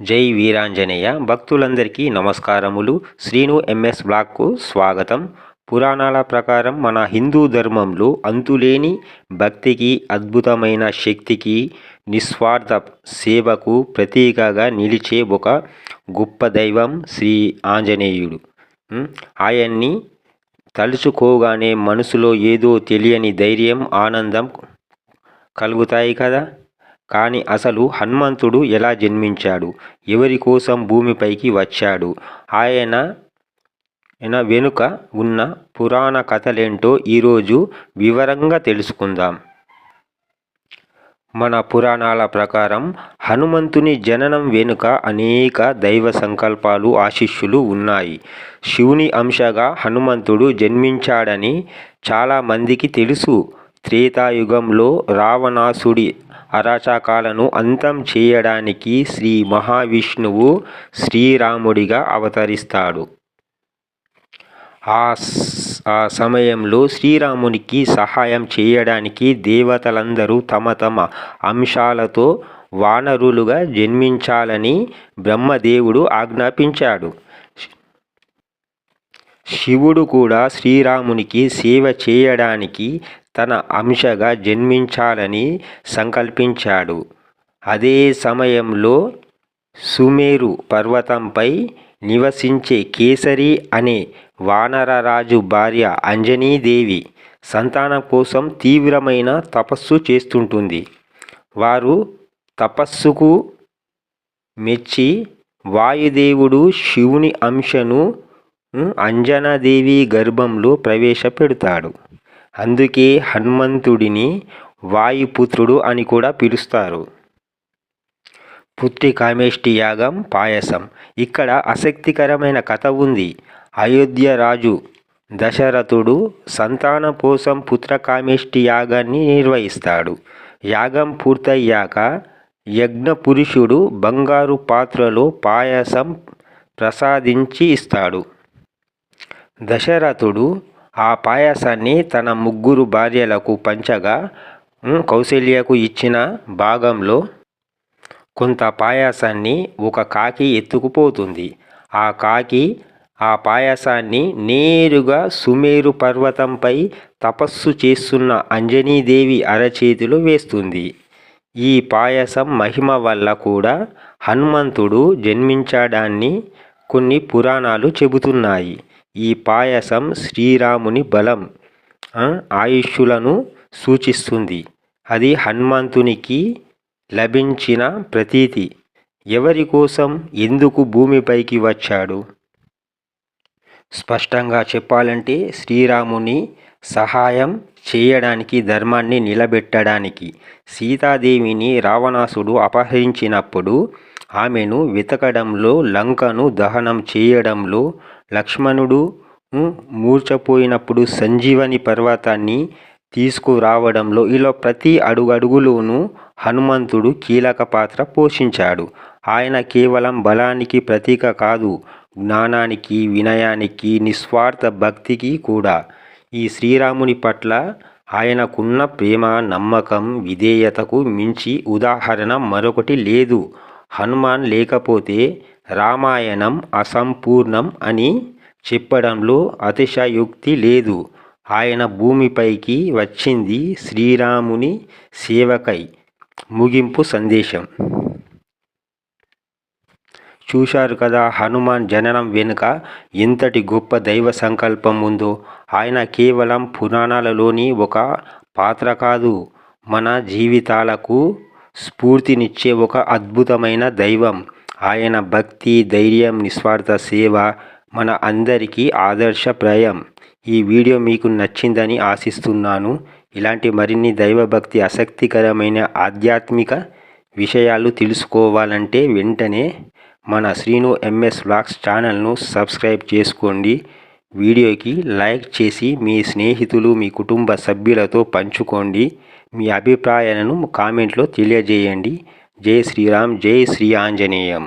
జై వీరాంజనేయ. భక్తులందరికీ నమస్కారములు. శ్రీను ఎంఎస్ బ్లాక్కు స్వాగతం. పురాణాల ప్రకారం మన హిందూ ధర్మంలో అంతులేని భక్తికి అద్భుతమైన శక్తికి నిస్వార్థ సేవకు ప్రతీకగా నిలిచే ఒక గొప్ప దైవం శ్రీ ఆంజనేయుడు. ఆయన్ని తలుచుకోగానే మనసులో ఏదో తెలియని ధైర్యం ఆనందం కలుగుతాయి కదా? కానీ అసలు హనుమంతుడు ఎలా జన్మించాడు? ఎవరి కోసం భూమిపైకి వచ్చాడు? ఆయన ఆయన వెనుక ఉన్న పురాణ కథలేంటో ఈరోజు వివరంగా తెలుసుకుందాం. మన పురాణాల ప్రకారం హనుమంతుని జననం వెనుక అనేక దైవ సంకల్పాలు ఆశిష్యులు ఉన్నాయి. శివుని అంశగా హనుమంతుడు జన్మించాడని చాలామందికి తెలుసు. త్రేతాయుగంలో రావణాసుడి అరాచకాలను అంతం చేయడానికి శ్రీ మహావిష్ణువు శ్రీరాముడిగా అవతరిస్తాడు. ఆ ఆ సమయంలో శ్రీరామునికి సహాయం చేయడానికి దేవతలందరూ తమ తమ అంశాలతో వానరులుగా జన్మించాలని బ్రహ్మదేవుడు ఆజ్ఞాపించాడు. శివుడు కూడా శ్రీరామునికి సేవ చేయడానికి తన అంశగా జన్మించాలని సంకల్పించాడు. అదే సమయంలో సుమేరు పర్వతంపై నివసించే కేసరి అనే వానరరాజు భార్య అంజనీదేవి సంతానం కోసం తీవ్రమైన తపస్సు చేస్తుంటుంది. వారు తపస్సుకు మెచ్చి వాయుదేవుడు శివుని అంశను అంజనాదేవి గర్భంలో ప్రవేశపెడతాడు. అందుకే హనుమంతుడిని వాయుపుత్రుడు అని కూడా పిలుస్తారు. పుత్రి కామేష్టి యాగం పాయసం. ఇక్కడ ఆసక్తికరమైన కథ ఉంది. అయోధ్య రాజు దశరథుడు సంతానం కోసం పుత్ర కామేష్టి యాగాన్ని నిర్వహిస్తాడు. యాగం పూర్తయ్యాక యజ్ఞ పురుషుడు బంగారు పాత్రలో పాయసం ప్రసాదించి ఇస్తాడు. దశరథుడు ఆ పాయసాన్ని తన ముగ్గురు భార్యలకు పంచగా కౌశల్యకు ఇచ్చిన భాగంలో కొంత పాయసాన్ని ఒక కాకి ఎత్తుకుపోతుంది. ఆ కాకి ఆ పాయసాన్ని నేరుగా సుమేరు పర్వతంపై తపస్సు చేస్తున్న అంజనీదేవి అరచేతిలో వేస్తుంది. ఈ పాయసం మహిమ వల్ల కూడా హనుమంతుడు జన్మించడాన్ని కొన్ని పురాణాలు చెబుతున్నాయి. ఈ పాయసం శ్రీరాముని బలం ఆయుష్యులను సూచిస్తుంది. అది హనుమంతునికి లభించిన ప్రతీతి. ఎవరి కోసం ఎందుకు భూమిపైకి వచ్చాడు? స్పష్టంగా చెప్పాలంటే శ్రీరాముని సహాయం చేయడానికి ధర్మాన్ని నిలబెట్టడానికి సీతాదేవిని రావణాసుడు అపహరించినప్పుడు ఆమెను వెతకడంలో లంకను దహనం చేయడంలో లక్ష్మణుడు మూర్చపోయినప్పుడు మూర్ఛపోయినప్పుడు సంజీవని పర్వతాన్ని తీసుకురావడంలో ఇలా ప్రతి అడుగడుగులోనూ హనుమంతుడు కీలక పాత్ర పోషించాడు. ఆయన కేవలం బలానికి ప్రతీక కాదు జ్ఞానానికి వినయానికి నిస్వార్థ భక్తికి కూడా. ఈ శ్రీరాముని పట్ల ఆయనకున్న ప్రేమ నమ్మకం విధేయతకు మించి ఉదాహరణ మరొకటి లేదు. హనుమాన్ లేకపోతే రామాయణం అసంపూర్ణం అని చెప్పడంలో అతిశయోక్తి లేదు. ఆయన భూమిపైకి వచ్చింది శ్రీరాముని సేవకై. ముగింపు సందేశం. చూశారు కదా హనుమాన్ జననం వెనుక ఎంతటి గొప్ప దైవ సంకల్పం ఉందో. ఆయన కేవలం పురాణాలలోని ఒక పాత్ర కాదు. మన జీవితాలకు స్ఫూర్తినిచ్చే ఒక అద్భుతమైన దైవం. ఆయన భక్తి ధైర్యం నిస్వార్థ సేవ మన అందరికీ ఆదర్శప్రాయం. ఈ వీడియో మీకు నచ్చిందని ఆశిస్తున్నాను. ఇలాంటి మరిన్ని దైవభక్తి ఆసక్తికరమైన ఆధ్యాత్మిక విషయాలు తెలుసుకోవాలంటే వెంటనే మన శ్రీను ఎంఎస్ వ్లాగ్స్ ఛానల్ను సబ్స్క్రైబ్ చేసుకోండి. వీడియోకి లైక్ చేసి మీ స్నేహితులు మీ కుటుంబ సభ్యులతో పంచుకోండి. మీ అభిప్రాయాలను కామెంట్లో తెలియజేయండి. జై శ్రీరామ్ జై శ్రీ ఆంజనేయం.